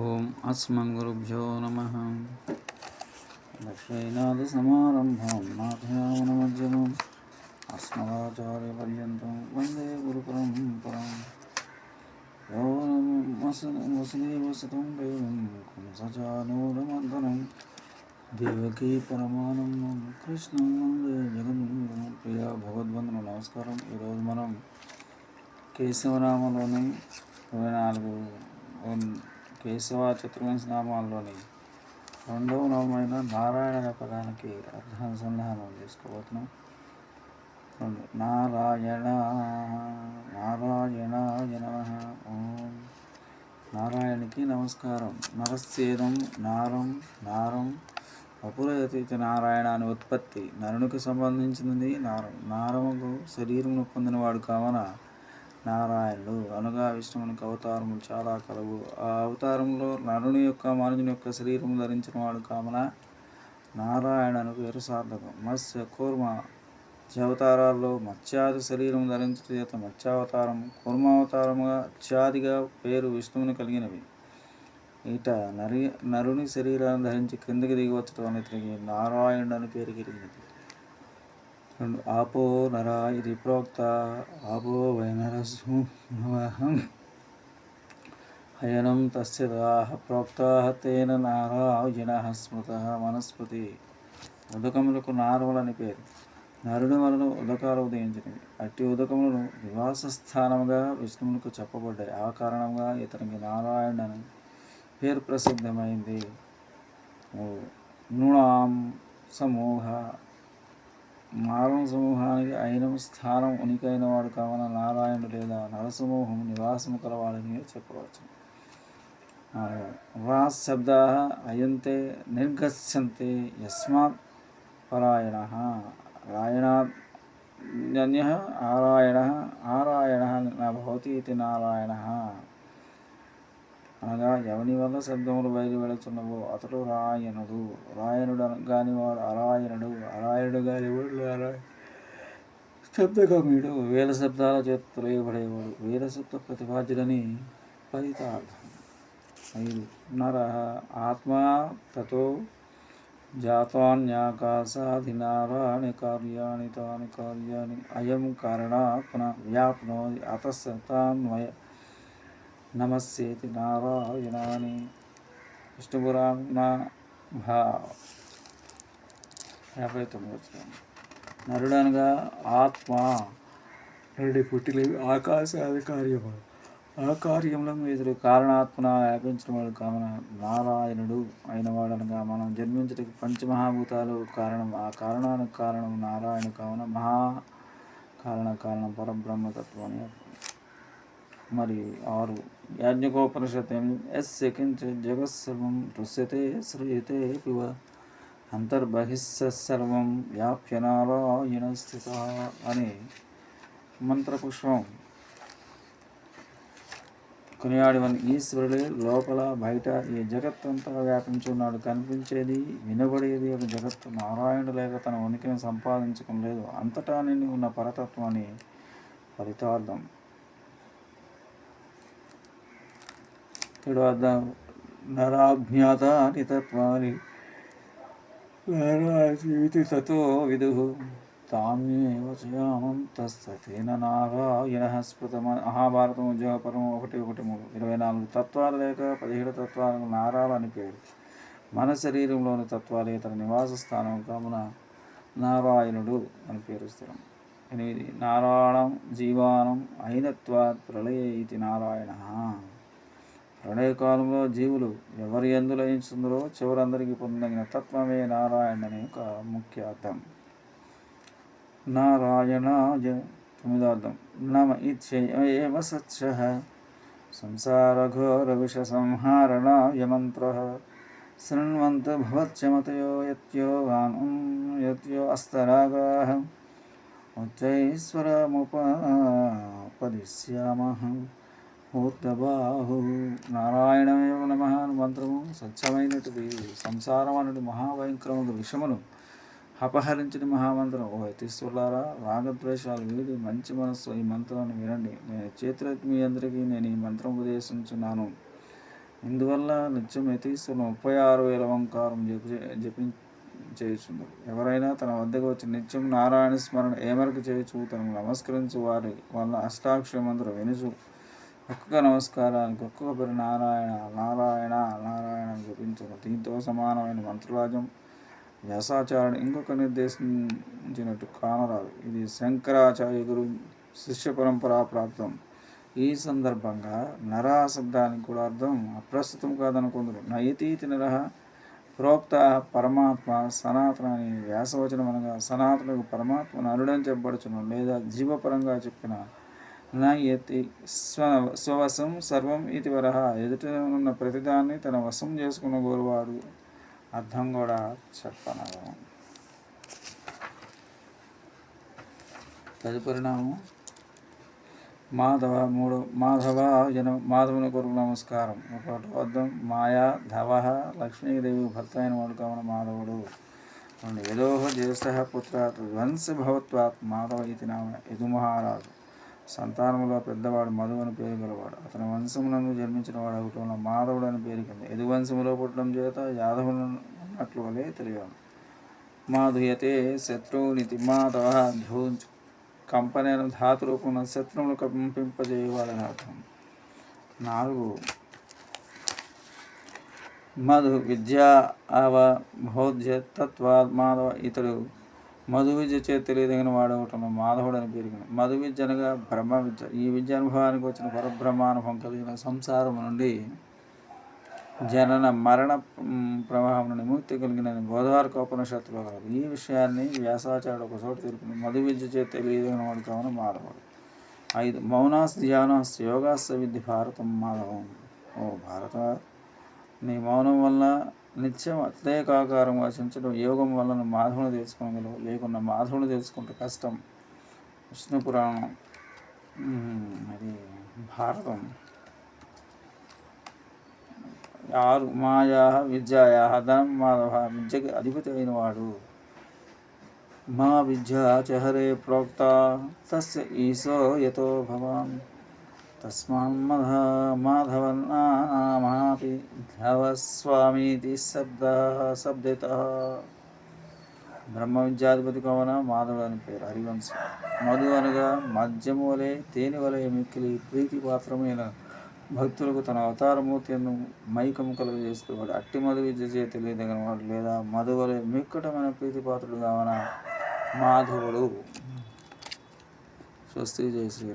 ఓం అస్మద్గురుభ్యో నమ లక్ష్మీనాథసమారంభం నాథయామనమధ్యమం అస్మదాచార్యపర్యంతం వందే గురుపరంపరం యో వసుదేవసుతం దేవం కంసచానూరమర్దనం దేవకీ పరమానందం కృష్ణం వందే జగన్ ప్రియ భగవద్వందన నమస్కారం ఈరోజు మనం కేశవనామంలోని ఇరవై నాలుగు కేశవ చతుర్వంశ నామాల్లోని రెండవ నామైన నారాయణ పదానికి అర్థానుసంధానం చేసుకోబోతున్నాం. రెండు నారాయణ నారాయణ ఓం. నారాయణకి నమస్కారం. నరస్యేదం నారం నారం అపురయతీత నారాయణ అని ఉత్పత్తి నరునికి సంబంధించినది. నారం నారముకు శరీరమును పొందినవాడు కావున నారాయణుడు. అనగా విష్ణువునికి అవతారములు చాలా కలవు. ఆ అవతారంలో నరుని యొక్క మనుజుని యొక్క శరీరం ధరించిన వాడు కామన నారాయణను పేరు మత్స్య కూర్మ అవతారాల్లో మత్స్యాది శరీరం ధరించిన చేత మత్స్యావతారం కూర్మావతారముగా అత్యాదిగా పేరు విష్ణువుని కలిగినవి. ఇట నరి నరుని శరీరాన్ని ధరించి క్రిందికి దిగి వచ్చటం అనేది తిరిగి నారాయణుడు అని పేరు కలిగినది రెండు ఆపో నర ఇది ప్రోక్త. ఆపో వైనరసు హయనం తస్య దాహ ప్రోక్త తేన నారాయణ స్మృత వనస్పతి. ఉదకములకు నారములని పేరు. నరుని వలన ఉదకాలు ఉదయించినవి అట్టి ఉదకములను నివాస స్థానముగా విష్ణువులకు చెప్పబడ్డాయి. ఆ కారణంగా ఇతనికి నారాయణ అని పేరు ప్రసిద్ధమైంది. నృణాం సమూహ మానవ సమూహానికి అయినం స్థానం ఉనికైన వాడు కావున నారాయణుడు లేదా నరసమూహం నివాసము కలవాడని చెప్పవచ్చు. రాస్ శబ్ద అయంతే నిర్గచ్చంతే యస్మాత్ పరాయణ. రాయణాన్య ఆరాయణ ఆరాయణ భవతి ఇది నారాయణ. అనగా ఎవని వల్ల శబ్దములు బయలు వెళుచున్నవో అతడు రాయనుడు. రాయనుడు కానివాడు అరాయనుడు. అరాయనుడు కానివాడు నారాయణ శబ్దగమ్యుడు. వేల శబ్దాల చేత తెలియబడేవాడు వేల శబ్ద ప్రతిపాద్యుడని ఫలితార్థం. ఐదు. నర ఆత్మా తతో జాతాన్యాకాశాధినారాణి కార్యాణి తాని కార్యాణి అయం కారణాత్మన వ్యాప్నోది అతస్తాన్వయ నమస్సేతి నారాయణాని విష్ణుపురాణ భా యాభై తొమ్మిది నరుడనగా ఆత్మ. నుండి పుట్టిలేవి ఆకాశాది కార్యము ఆ కార్యంలో ఇతడు కారణాత్మన వ్యాపించడం వాడు కామన నారాయణుడు అయిన వాడనగా మనం జన్మించడానికి పంచమహాభూతాలు కారణం. ఆ కారణానికి కారణం నారాయణ కావున మహా కారణ కారణం పరబ్రహ్మతత్వం అని మరి ఆరు యాజ్ఞకోపనిషత్ ఎస్ సెకండ్ జగత్సర్వం దృశ్యతే శ్రూయతే పివ అంతర్బహిస్సర్వం వ్యాప్య నారాయణ స్థిత అని మంత్రపుష్పం కొనియాడివని ఈశ్వరుడే లోపల బయట ఈ జగత్తంతా వ్యాపించున్నాడు కనిపించేది వినబడేది ఒక జగత్తు. నారాయణుడు లేక తన ఉనికిని సంపాదించడం లేదు. అంతటా నిండి ఉన్న పరతత్వాన్ని ఫలితార్థం. తర్వాత నరాజ్ఞాతాని తత్వాని. నారాజీవితి తతో విదు. తామ్యేవ చేయామం తస్తేన నారాయణ స్మృత మహాభారతం ఉద్యోగపరం ఒకటి ఒకటి మూడు. ఇరవై నాలుగు తత్వాలు లేక పదిహేడు తత్వాలకు నారాలు అని పేరు. మన శరీరంలోని తత్వాలు ఇతర నివాస స్థానం కామున నారాయణుడు అని పేరుస్తాం ఎనిమిది. నారాయణం జీవానం అయినత్వాత్ ప్రళయ ఇది నారాయణ. ప్రళయకాలంలో జీవులు ఎవరి ఎందు లయించుందరో చివరందరికీ పొందగిన తత్వమే నారాయణ అనే ఒక ముఖ్య అర్థం. నారాయణాయ తొమ్మిదార్థం నమ ఇచ్చేవ సత్య సంసారఘోర విష సంహారణాయ మంత్ర. శృణ్వంత భవత్యమతయో యత్యో గానం యత్యో అస్తరాగా. ఉచ్చైశ్వరముపదిశ్యామహం ఊర్ధబాహు నారాయణమే నమ మంత్రము. స్వచ్ఛమైనటువంటి సంసారం అన్నటి మహాభయంకరమైన విషమును అపహరించిన మహామంత్రం. ఓ యతీశ్వరులారా రాగద్వేషాలు వీడి మంచి మనస్సు ఈ మంత్రాన్ని వినండి. నేను చేతులెత్తి మీ అందరికీ నేను ఈ మంత్రం ఉపదేశించున్నాను. ఇందువల్ల నిత్యం యతీశ్వరుని ముప్పై ఆరు వేల ఓంకారం జపి జపి చేయుచుంది ఎవరైనా తన వద్దకు వచ్చి నిత్యం నారాయణ స్మరణ ఏమరకు చేయొచ్చు తనకు నమస్కరించు వారి వల్ల అష్టాక్షర మంత్రం వినుచు ఒక్కొక్క నమస్కారానికి ఒక్కొక్క పేరు నారాయణ నారాయణ నారాయణ అని జపించను. దీంతో సమానమైన మంత్రరాజం వ్యాసాచార్యుడు ఇంకొక నిర్దేశించినట్టు కానరాదు. ఇది శంకరాచార్య గురు శిష్య పరంపరా ప్రాప్తం. ఈ సందర్భంగా నరా శబ్దానికి కూడా అర్థం అప్రస్తుతం కాదనుకుందరు నయతీతి నర ప్రోక్త పరమాత్మ సనాతన అని వ్యాసవచనం అనగా సనాతనకు పరమాత్మ నరుడని చెప్పబడుచును లేదా జీవపరంగా చెప్పిన నయతి స్వ స్వవశం సర్వం ఇది వరహ ఎదుట ఉన్న ప్రతిదాన్ని తన వశం చేసుకున్న గోరువాడు. అర్థం కూడా చెప్పనగా తదుపరిణామం మాధవ మూడు మాధవ జన మాధవుని కొరకు నమస్కారం. ఒకటో అర్థం మాయా ధవ లక్ష్మీదేవి భర్త అయిన వాడు కావున మాధవుడు. రెండు యదోహ జ్యేష్ఠ ధ్వంస వంశభవత్వాత్ మాధవ ఇది నామ యదు మహారాజు. సంతానములో పెద్దవాడు మధు అని పేరు గలవాడు. అతని వంశమునందు జన్మించిన వాడు ఒకటి మాధవుడు అని పేరు కింద. యదు వంశములో పుట్టడం చేత యాదవులు ఉన్నట్లు వలె తెలియదు. మాధుయతే శత్రువునితి మాధవ ధూంచు కంపనైన ధాతు రూపంలో శత్రువును కంపింపజేయవాడని అర్థం. నాలుగు. మధు విద్యా అవ భోజ్య తత్వా మాధవ ఇతడు మధు విద్య చేతి తెలియదగిన వాడవటం మాధవుడు అని పేరుకుంది మధు విద్య అనగా బ్రహ్మ విద్య ఈ విద్య అనుభవానికి వచ్చిన పరబ్రహ్మానుభవం కలిగిన సంసారం నుండి జనన మరణ ప్రవాహం నుండి ముక్తి కలిగిన గోదావరి ఉపనిషత్తులో కలదు ఈ విషయాన్ని వ్యాసాచార్యుడు ఒక చోట తెలుపుతుంది మధు విద్య చే తెలియదగిన వాడు కావున మాధవుడు. ఐదు మౌనాస్ ధ్యానాస్ యోగాస్ విద్య భారతం మాధవం. ఓ భారత నీ మౌనం వల్ల నిత్యం అత్యేకాకారం వాసించడం యోగం వలన మాధవుని తెలుసుకోగలవు లేకుండా మాధవుని తెలుసుకుంటే కష్టం. విష్ణు పురాణం. అది భారతం. ఆరు మాయా విద్యాయా ధనం మాధవ విద్యకి అధిపతి అయిన వాడు మా విద్య చహరే ప్రోక్త తస్య ఈశో యతో భవాన్. తస్మాన్మధ మాధవన్నామాపి ధవస్వామీతి శబ్ద శబ్దిత బ్రహ్మ విద్యాధిపతి కావున మాధవుడు అని పేరు హరివంశం. మధు అనగా మద్యము వలె తేనె వలె మిక్కిలి ప్రీతి పాత్రమైన భక్తులకు తన అవతారమూర్తిను మైకము కలుగజేసేవాడు. అట్టి మధు విద్య చే తెలియదగిన వాడు లేదా మధు వలె మిక్కటమైన ప్రీతి పాత్రుడు కావన మాధవుడు. స్వస్తి జయ శ్రీ